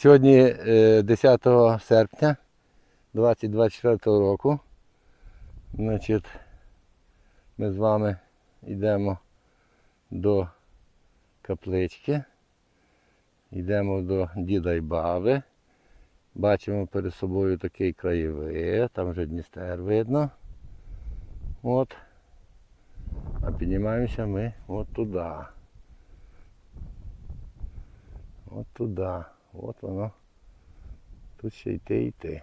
Сьогодні е, 10 серпня 2024 року. Значить, ми з вами йдемо до каплички. Йдемо до діда і баби. Бачимо перед собою такий краєвид, там вже Дністер видно. От. А піднімаємося ми от туди. От туди. От воно. Тут ще йти йти.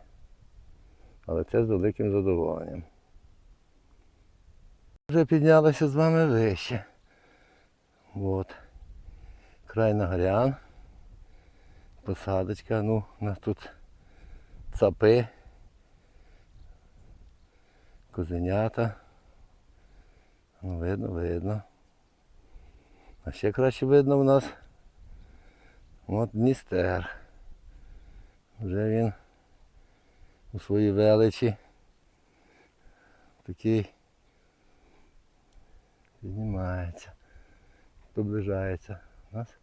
Але це з великим задоволенням. Вже піднялися з вами вище. От. Край Нагорян. Посадочка, ну, у нас тут цапи, козенята. Ну, видно, видно. А ще краще видно у нас от Дністер. Вже він у своїй величі такий піднімається, приближається. У нас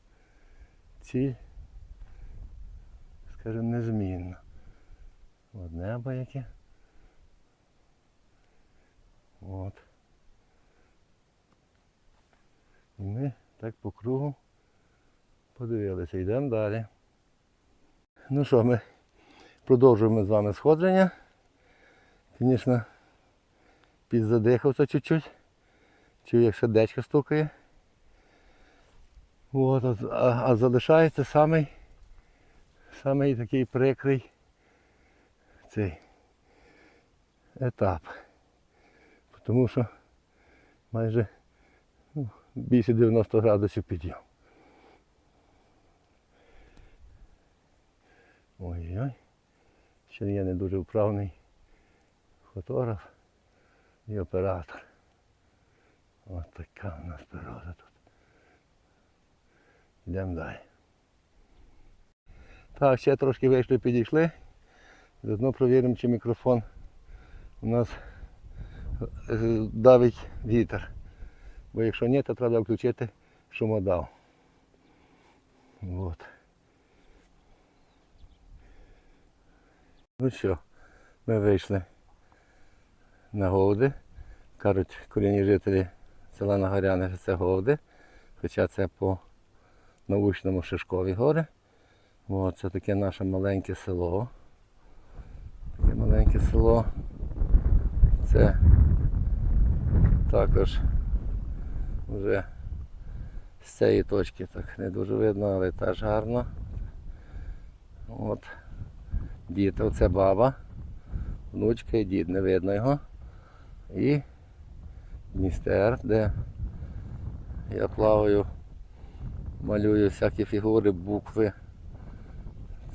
ціль, скажімо, незмінна. От небо яке. От. І ми так по кругу подивилися. Йдемо далі. Ну що, ми продовжуємо з вами сходження. Звісно, підзадихався чуть-чуть. Чую, як сердечко стукає. От, а, а залишається самий, самий такий прикрий цей етап. Тому що майже ну, більше 90 градусів підйом. Ой-ой. Ще я не дуже вправний фотограф і оператор. Ось така у нас природа тут. Йдемо далі. Так, ще трошки вийшли, підійшли. Заодно провіримо, чи мікрофон у нас е, давить вітер. Бо якщо ні, то треба включити шумодав. От. Ну що, ми вийшли на Говди. Кажуть, корінні жителі села Нагоряни, що це Говди. Хоча це по научному Шишкові гори. От, це таке наше маленьке село. Таке маленьке село. Це також вже з цієї точки так не дуже видно, але теж гарно. От. Дід, оце баба, внучка і дід, не видно його. І Дністер, де я плаваю, малюю всякі фігури, букви.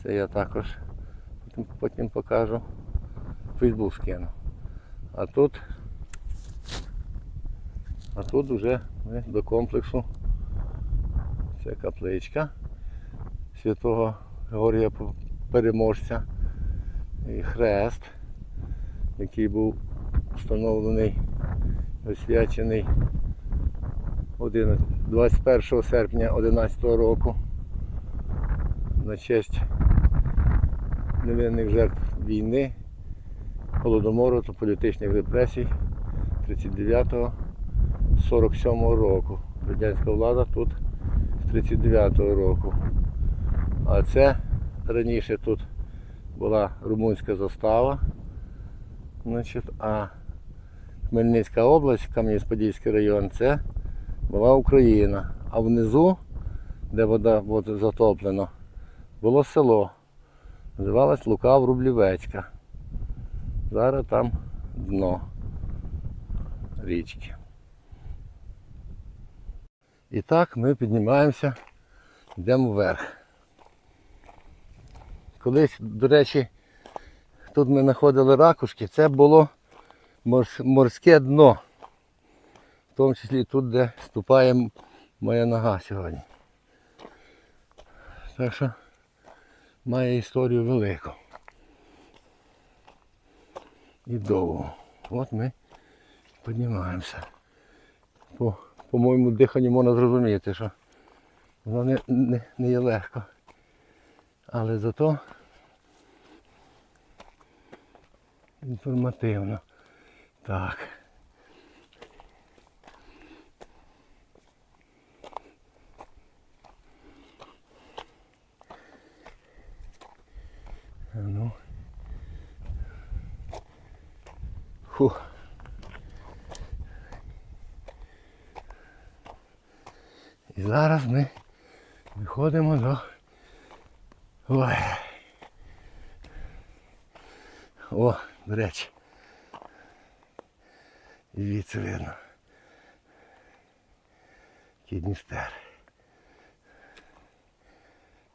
Це я також потім, потім покажу. Фейсбук скину. А тут а тут вже ми до комплексу це капличка святого Георгія Переможця хрест, який був встановлений, освячений 21 серпня 2011 року на честь невинних жертв війни, голодомору та політичних репресій 39-47 року. Радянська влада тут з 39-го року. А це раніше тут була румунська застава. Значить, а Хмельницька область, Кам'янець-Подільський район, це була Україна. А внизу, де вода от, затоплена, було село. Називалось Лука Врублівецька. Зараз там дно річки. І так ми піднімаємося, йдемо вверх. Колись, до речі, тут ми знаходили ракушки, це було морське дно. В тому числі тут, де ступає моя нога сьогодні. Так що має історію велику. І довго. От ми піднімаємося. По, по моєму диханню можна зрозуміти, що воно не, не, не є легко. Але зато інформативно. Так. Ну. Фу. І зараз ми виходимо до. Ой. О, до речі. І звідси видно. Кідністер.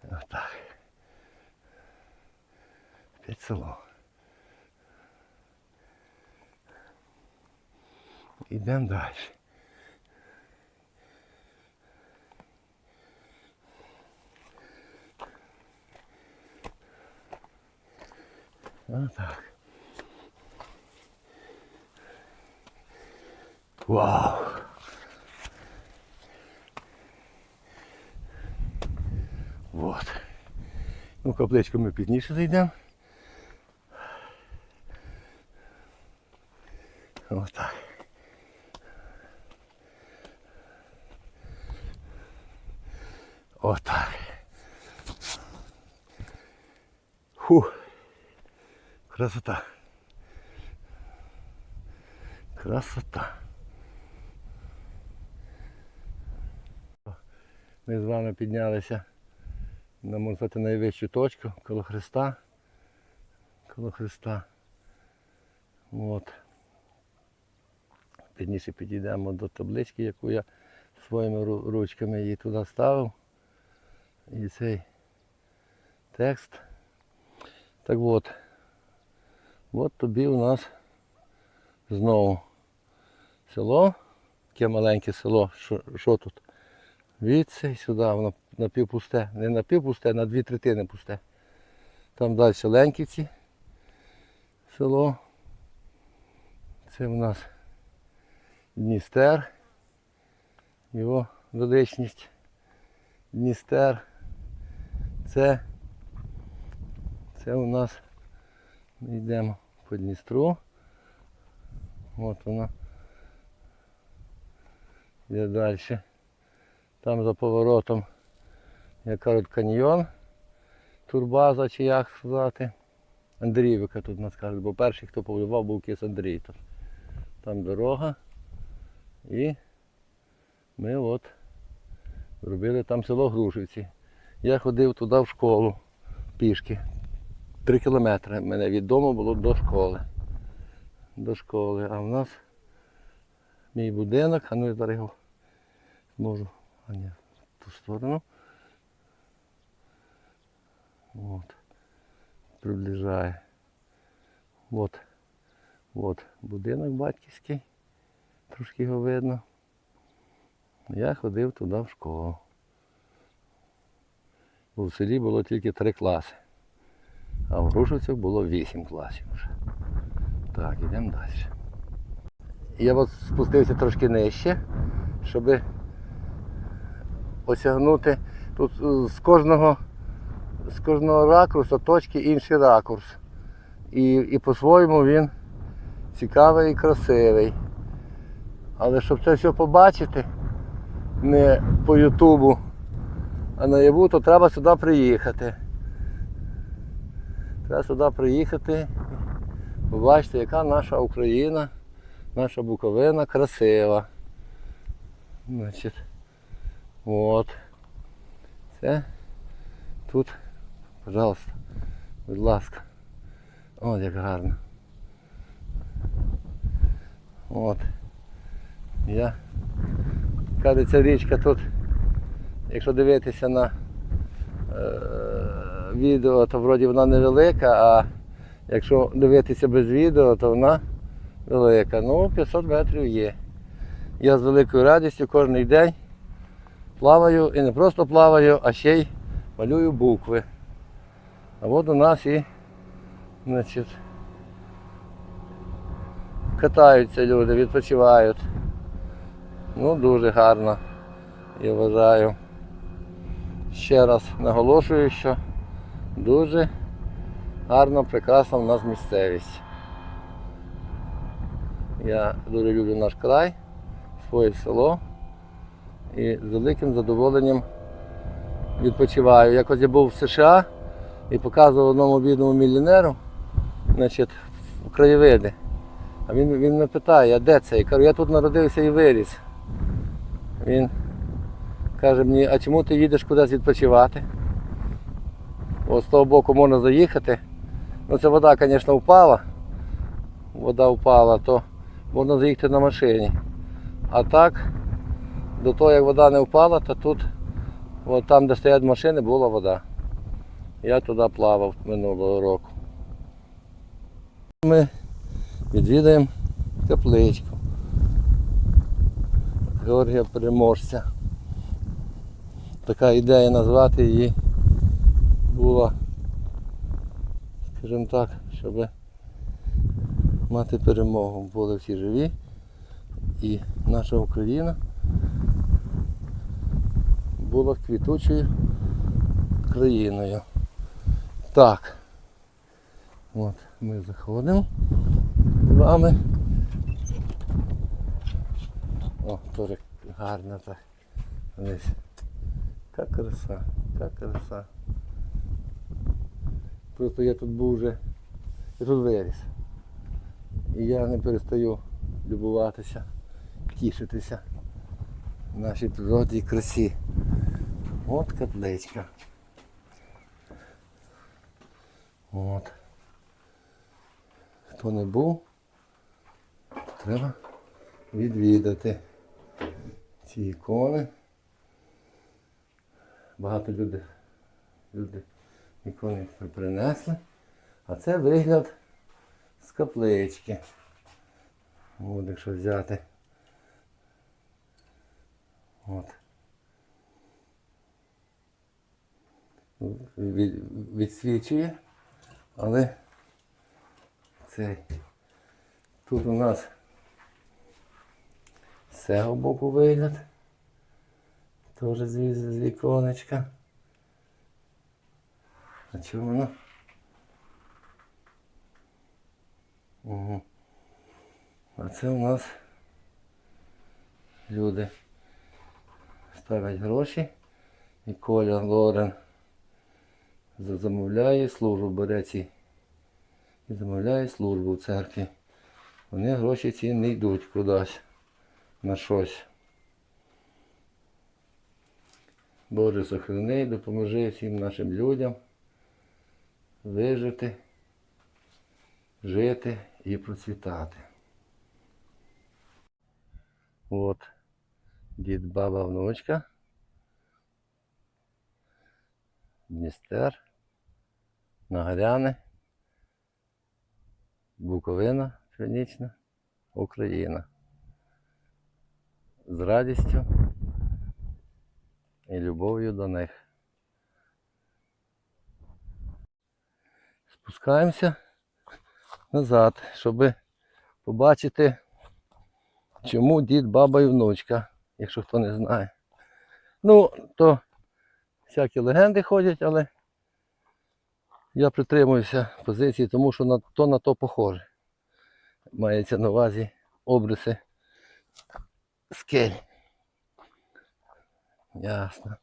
Отак. Опять село. Ідемо далі. Отак. Вау! Вот. Ну, капличку ми пізніше зайдемо. Отак. Отак. Фу. Красота. Красота. Ми з вами піднялися на можна сказати, найвищу точку коло Христа. Коло Христа. От. Пізніше підійдемо до таблички, яку я своїми ручками її туди ставив. І цей текст. Так от. От тобі у нас знову село. Таке маленьке село. Що, що тут? Відси сюди, воно напівпусте. Не напівпусте, а на дві третини пусте. Там далі Ленківці село. Це у нас Дністер. Його величність. Дністер. Це, це у нас ми йдемо по Дністру. От воно. Йде далі. Там за поворотом, як кажуть, каньйон. Турбаза чи як сказати. Андріївка тут нас кажуть, бо перший, хто побудував, був кіс Андрій. Там, там дорога. І ми от зробили там село Грушівці. Я ходив туди в школу пішки. Три кілометри мене від дому було до школи. До школи. А в нас мій будинок, а ну я зараз його зможу. А ні, в ту сторону. От. Приближає. От. От будинок батьківський. Трошки його видно. Я ходив туди в школу. Бо в селі було тільки три класи. А в Грушівцях було вісім класів вже. Так, йдемо далі. Я от спустився трошки нижче, щоб осягнути тут е, з кожного, з кожного ракурсу точки інший ракурс. І, і по-своєму він цікавий і красивий. Але щоб це все побачити не по Ютубу, а наяву, то треба сюди приїхати. Треба сюди приїхати, побачити, яка наша Україна, наша Буковина красива. Значить, от. Це тут, пожалуйста, будь ласка. От як гарно. От. Я. Каже, ця річка тут, якщо дивитися на е, відео, то вроді вона невелика, а якщо дивитися без відео, то вона велика. Ну, 500 метрів є. Я з великою радістю кожен день плаваю і не просто плаваю, а ще й малюю букви. А от у нас і значить, катаються люди, відпочивають. Ну, дуже гарно, я вважаю. Ще раз наголошую, що Дуже гарно, прекрасна в нас місцевість. Я дуже люблю наш край, своє село і з великим задоволенням відпочиваю. Якось я був в США і показував одному бідному мільйонеру значить, краєвиди. А він, він мене питає, а де це? Я кажу, я тут народився і виріс. Він каже мені, а чому ти їдеш кудись відпочивати? Ось з того боку можна заїхати. Ну це вода, звісно, впала. Вода впала, то можна заїхати на машині. А так, до того як вода не впала, то тут, от там, де стоять машини, була вода. Я туди плавав минулого року. Ми відвідаємо капличку. Георгія Переможця. Така ідея назвати її була, скажімо так, щоб мати перемогу. Були всі живі і наша Україна була квітучою країною. Так. От ми заходимо з вами. О, теж гарно так. Десь. Яка краса, яка краса. Просто я тут був вже, я тут виріс. І я не перестаю любуватися, тішитися нашій природі і красі. От котлечка. От. Хто не був, треба відвідати ці ікони. Багато людей, люди ікони принесли. А це вигляд з каплички. От якщо взяти. От. Відсвічує, але цей. Тут у нас з цього боку вигляд. Теж з, з віконечка. А чому воно? Угу. А це у нас люди ставлять гроші і Коля Лорен замовляє службу, бере ці і замовляє службу в церкві. Вони гроші ці не йдуть кудись на щось. Боже, сохрани, допоможи всім нашим людям вижити, жити і процвітати. От дід, баба, внучка. Дністер, Нагоряни, Буковина Північна, Україна. З радістю і любов'ю до них. Спускаємося назад, щоб побачити, чому дід, баба і внучка, якщо хто не знає. Ну, то всякі легенди ходять, але я притримуюся позиції, тому що на то на то похоже. Мається на увазі обриси скель. Ясно.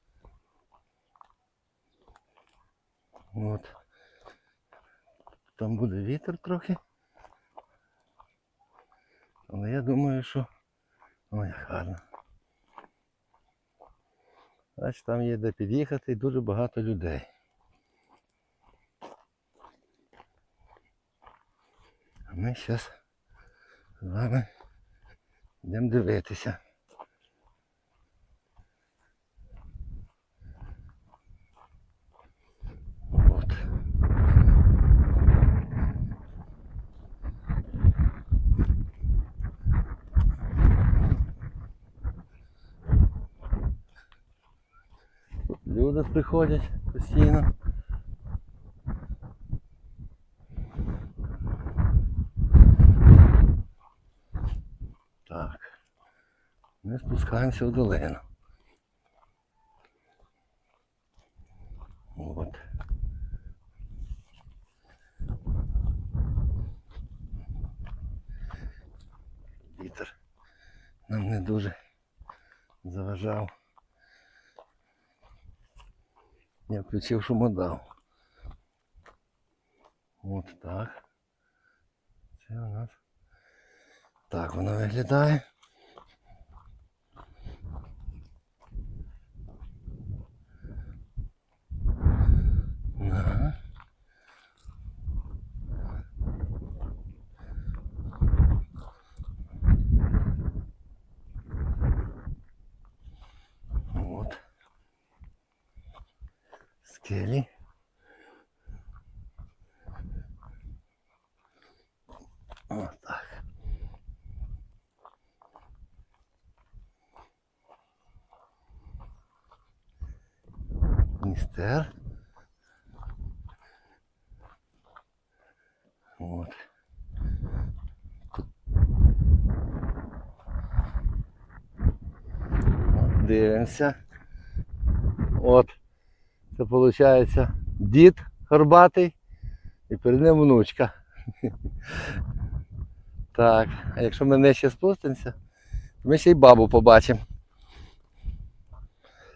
От. Там буде вітер трохи. Але я думаю, що... Ой, гарно. Бач, там є де під'їхати дуже багато людей. А ми зараз з вами йдемо дивитися. приходять постійно. Так, ми спускаємося в долину. От. Вітер нам не дуже заважав. Я включив шумодав. От так. Це у нас. Так воно виглядає. Ага. Вот. Скелі. Вот так. Містер. Вот. Дивимося. От. Це виходить дід горбатий і перед ним внучка. Так, а якщо ми нижче спустимося, то ми ще й бабу побачимо.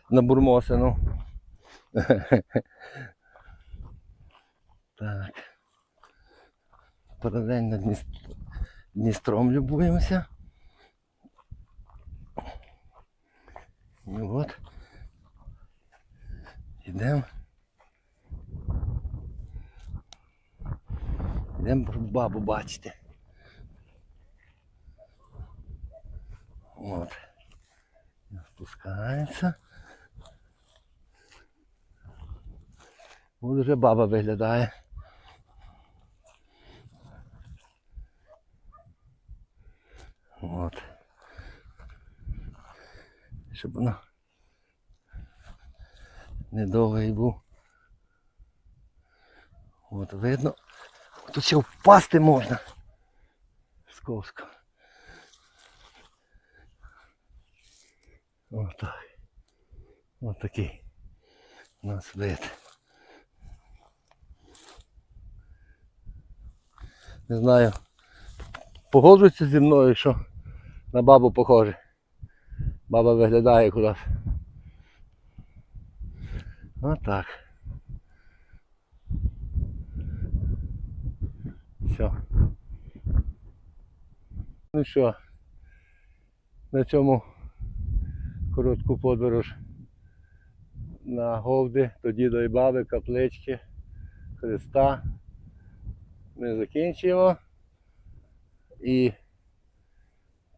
На бурмосину. Так. Паралельно Дніс- Дністром любуємося. І от. Йдемо. Йдемо бабу бачити. От. Спускається. От вже баба виглядає. От. Щоб воно недовго і був. От видно. Тут ще впасти можна. Сковсько. Отак. Ось такий у нас вид. Не знаю. Погоджується зі мною, що на бабу похоже. Баба виглядає кудись. Отак. Все. Ну що, на цьому коротку подорож на Говди, до діда і каплички, Христа. Ми закінчуємо. І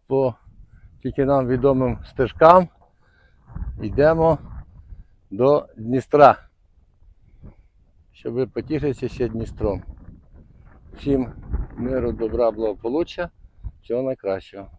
по тільки нам відомим стежкам йдемо до Дністра, щоб потішитися ще Дністром. Всім миру, добра, благополуччя, всього найкращого.